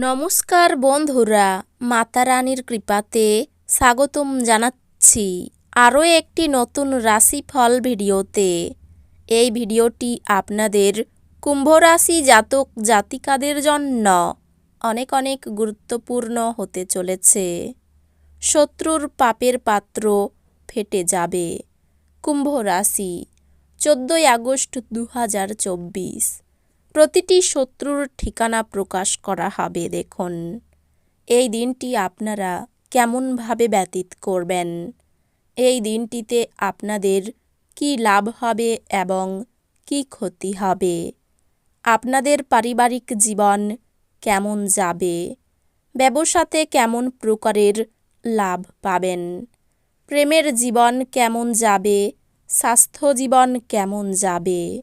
নমস্কার বন্ধুরা মাতা রানীর কৃপাতে স্বাগতম জানাচ্ছি আরও একটি নতুন রাশিফল ভিডিওতে। এই ভিডিওটি আপনাদের কুম্ভ রাশি জাতক জাতিকাদের জন্য অনেক অনেক গুরুত্বপূর্ণ হতে চলেছে। শত্রুর পাপের পাত্র ফেটে যাবে। কুম্ভ রাশি চোদ্দোই আগস্ট দু হাজার চব্বিশ। প্রতিটি শত্রুর ঠিকানা প্রকাশ করা হবে, দেখুন। এই দিনটি আপনারা কেমনভাবে ব্যতীত করবেন? এই দিনটিতে আপনাদের কি লাভ হবে এবং কি ক্ষতি হবে? আপনাদের পারিবারিক জীবন কেমন যাবে? ব্যবসাতে কেমন প্রকারের লাভ পাবেন? প্রেমের জীবন কেমন যাবে? স্বাস্থ্য জীবন কেমন যাবে?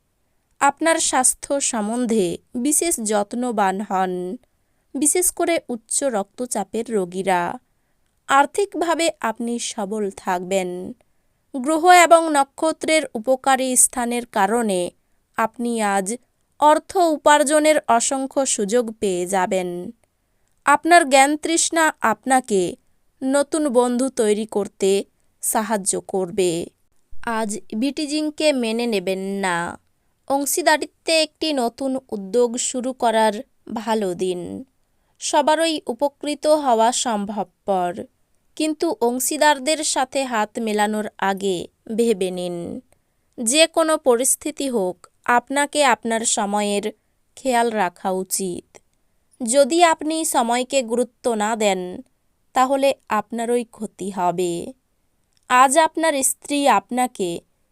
আপনার স্বাস্থ্য সম্বন্ধে বিশেষ যত্নবান হন, বিশেষ করে উচ্চ রক্তচাপের রোগীরা। আর্থিকভাবে আপনি সবল থাকবেন। গ্রহ এবং নক্ষত্রের উপকারী স্থানের কারণে আপনি আজ অর্থ উপার্জনের অসংখ্য সুযোগ পেয়ে যাবেন। আপনার জ্ঞান তৃষ্ণা আপনাকে নতুন বন্ধু তৈরি করতে সাহায্য করবে। আজ বিটিজিংকে মেনে নেবেন না। অংশীদারিত্বে একটি নতুন উদ্যোগ শুরু করার ভালো দিন। সবারই উপকৃত হওয়া সম্ভবপর, কিন্তু অংশীদারদের সাথে হাত মেলানোর আগে ভেবে নিন। যে কোনো পরিস্থিতি হোক, আপনাকে আপনার সময়ের খেয়াল রাখা উচিত। যদি আপনি সময়কে গুরুত্ব না দেন, তাহলে আপনারই ক্ষতি হবে। আজ আপনার স্ত্রী আপনাকে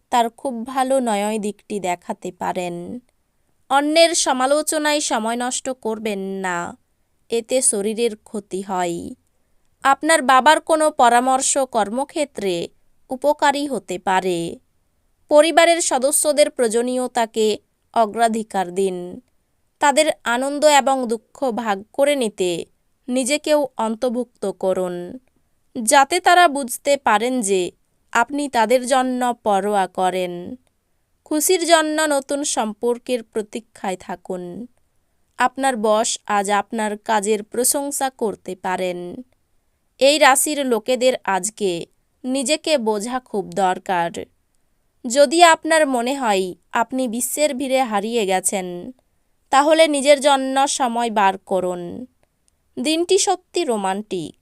তার খুব ভালো নয় দিকটি দেখাতে পারেন। অন্যের সমালোচনায় সময় নষ্ট করবেন না, এতে শরীরের ক্ষতি হয়। আপনার বাবার কোনো পরামর্শ কর্মক্ষেত্রে উপকারী হতে পারে। পরিবারের সদস্যদের প্রয়োজনীয়তাকে অগ্রাধিকার দিন। তাদের আনন্দ এবং দুঃখ ভাগ করে নিতে নিজেকেও অন্তর্ভুক্ত করুন, যাতে তারা বুঝতে পারেন যে আপনি তাদের জন্য পরোয়া করেন। খুশির জন্য নতুন সম্পর্কের প্রতীক্ষায় থাকুন। আপনার বস আজ আপনার কাজের প্রশংসা করতে পারেন। এই রাশির লোকেদের আজকে নিজেকে বোঝা খুব দরকার। যদি আপনার মনে হয় আপনি বিশ্বের ভিড়ে হারিয়ে গেছেন, তাহলে নিজের জন্য সময় বার করুন। দিনটি সত্যি রোমান্টিক।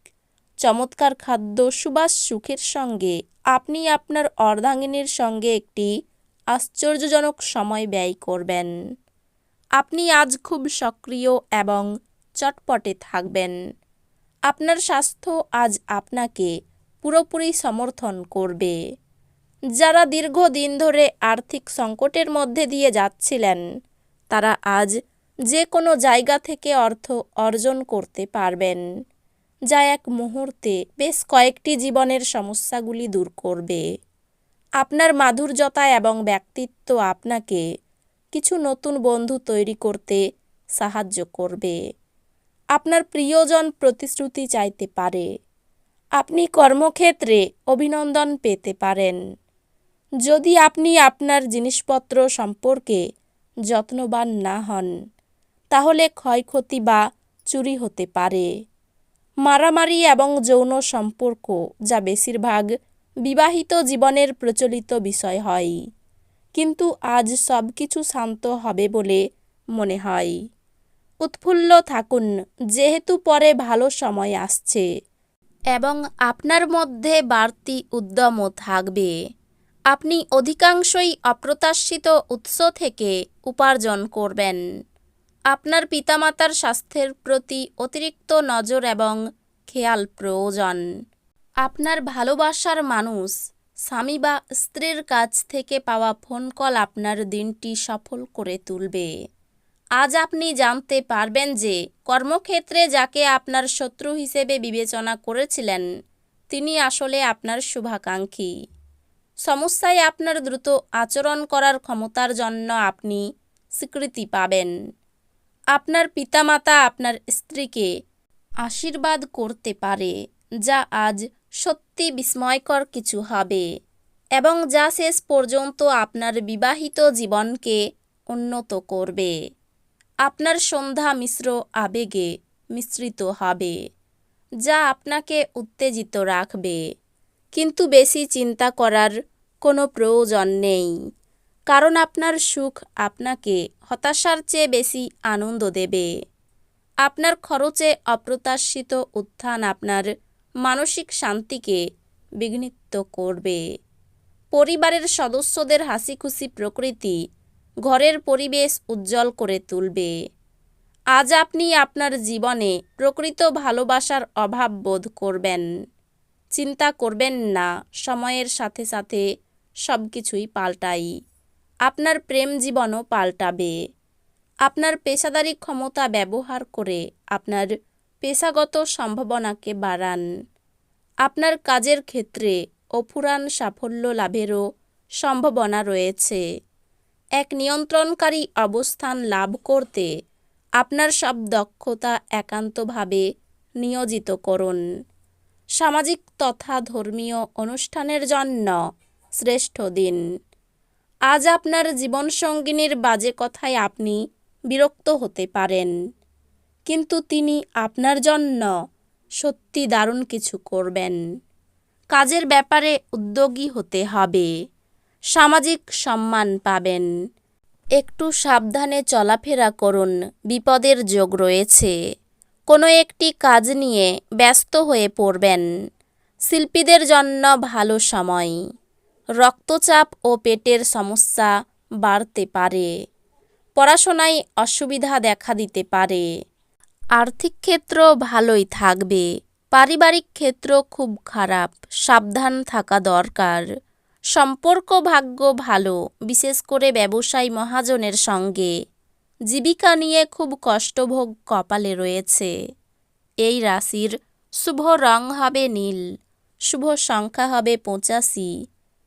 চমৎকার খাদ্য সুবাস সুখের সঙ্গে। আপনি আপনার অর্ধাঙ্গিনীর সঙ্গে একটি আশ্চর্যজনক সময় ব্যয় করবেন। আপনি আজ খুব সক্রিয় এবং চটপটে থাকবেন। আপনার স্বাস্থ্য আজ আপনাকে পুরোপুরি সমর্থন করবে। যারা দীর্ঘদিন ধরে আর্থিক সংকটের মধ্যে দিয়ে যাচ্ছিলেন, তারা আজ যে কোনো জায়গা থেকে অর্থ অর্জন করতে পারবেন। যা এক মুহূর্তে বেশ কয়েকটি জীবনের সমস্যাগুলি দূর করবে। আপনার মাধুর্যতা এবং ব্যক্তিত্ব আপনাকে কিছু নতুন বন্ধু তৈরি করতে সাহায্য করবে। আপনার প্রিয়জন প্রতিশ্রুতি চাইতে পারে। আপনি কর্মক্ষেত্রে অভিনন্দন পেতে পারেন। যদি আপনি আপনার জিনিসপত্র সম্পর্কে যত্নবান না হন, তাহলে ক্ষয়ক্ষতি বা চুরি হতে পারে। মারামারি এবং যৌন সম্পর্ক যা বেশিরভাগ বিবাহিত জীবনের প্রচলিত বিষয় হয়। কিন্তু আজ সব কিছু শান্ত হবে বলে মনে হয়। উৎফুল্ল থাকুন, যেহেতু পরে ভালো সময় আসছে এবং আপনার মধ্যে বাড়তি উদ্যমও থাকবে। আপনি অধিকাংশই অপ্রত্যাশিত উৎস থেকে উপার্জন করবেন। আপনার পিতামাতার স্বাস্থ্যের প্রতি অতিরিক্ত নজর এবং খেয়াল প্রয়োজন। আপনার ভালোবাসার মানুষ, স্বামী বা স্ত্রীর কাছ থেকে পাওয়া ফোন কল আপনার দিনটি সফল করে তুলবে। আজ আপনি জানতে পারবেন যে কর্মক্ষেত্রে যাকে আপনার শত্রু হিসেবে বিবেচনা করেছিলেন, তিনি আসলে আপনার শুভাকাঙ্ক্ষী। সমস্যায় আপনার দ্রুত আচরণ করার ক্ষমতার জন্য আপনি স্বীকৃতি পাবেন। আপনার পিতামাতা আপনার স্ত্রীকে আশীর্বাদ করতে পারে, যা আজ সত্যি বিস্ময়কর কিছু হবে এবং যা শেষ পর্যন্ত আপনার বিবাহিত জীবনকে উন্নত করবে। আপনার সন্ধ্যা মিশ্র আবেগে মিশ্রিত হবে, যা আপনাকে উত্তেজিত রাখবে। কিন্তু বেশি চিন্তা করার কোনো প্রয়োজন নেই। কারণ আপনার সুখ আপনাকে হতাশার চেয়ে বেশি আনন্দ দেবে। আপনার খরচে অপ্রত্যাশিত উত্থান আপনার মানসিক শান্তিকে বিঘ্নিত করবে। পরিবারের সদস্যদের হাসি খুশি প্রকৃতি ঘরের পরিবেশ উজ্জ্বল করে তুলবে। আজ আপনি আপনার জীবনে প্রকৃত ভালোবাসার অভাব বোধ করবেন। চিন্তা করবেন না, সময়ের সাথে সাথে সব কিছুই পাল্টাই। আপনার প্রেম জীবনও পাল্টাবে। আপনার পেশাদারি ক্ষমতা ব্যবহার করে আপনার পেশাগত সম্ভাবনাকে বাড়ান। আপনার কাজের ক্ষেত্রে অফুরান সাফল্য লাভেরও সম্ভাবনা রয়েছে। এক নিয়ন্ত্রণকারী অবস্থান লাভ করতে আপনার সব দক্ষতা একান্তভাবে নিয়োজিত করুন। সামাজিক তথা ধর্মীয় অনুষ্ঠানের জন্য শ্রেষ্ঠ দিন। আজ আপনার জীবনসঙ্গিনীর বাজে কথায় আপনি বিরক্ত হতে পারেন। কিন্তু তিনি আপনার জন্য সত্যি দারুণ কিছু করবেন। কাজের ব্যাপারে উদ্যোগী হতে হবে। সামাজিক সম্মান পাবেন। একটু সাবধানে চলাফেরা করুন, বিপদের যোগ রয়েছে। কোনো একটি কাজ নিয়ে ব্যস্ত হয়ে পড়বেন। শিল্পীদের জন্য ভালো সময়। রক্তচাপ ও পেটের সমস্যা বাড়তে পারে। পড়াশোনায় অসুবিধা দেখা দিতে পারে। আর্থিক ক্ষেত্র ভালোই থাকবে। পারিবারিক ক্ষেত্র খুব খারাপ, সাবধান থাকা দরকার। সম্পর্ক ভাগ্য ভালো, বিশেষ করে ব্যবসায়ী মহাজনের সঙ্গে। জীবিকা নিয়ে খুব কষ্টভোগ কপালে রয়েছে। এই রাশির শুভ রং হবে নীল, শুভ সংখ্যা হবে পঁচাশি।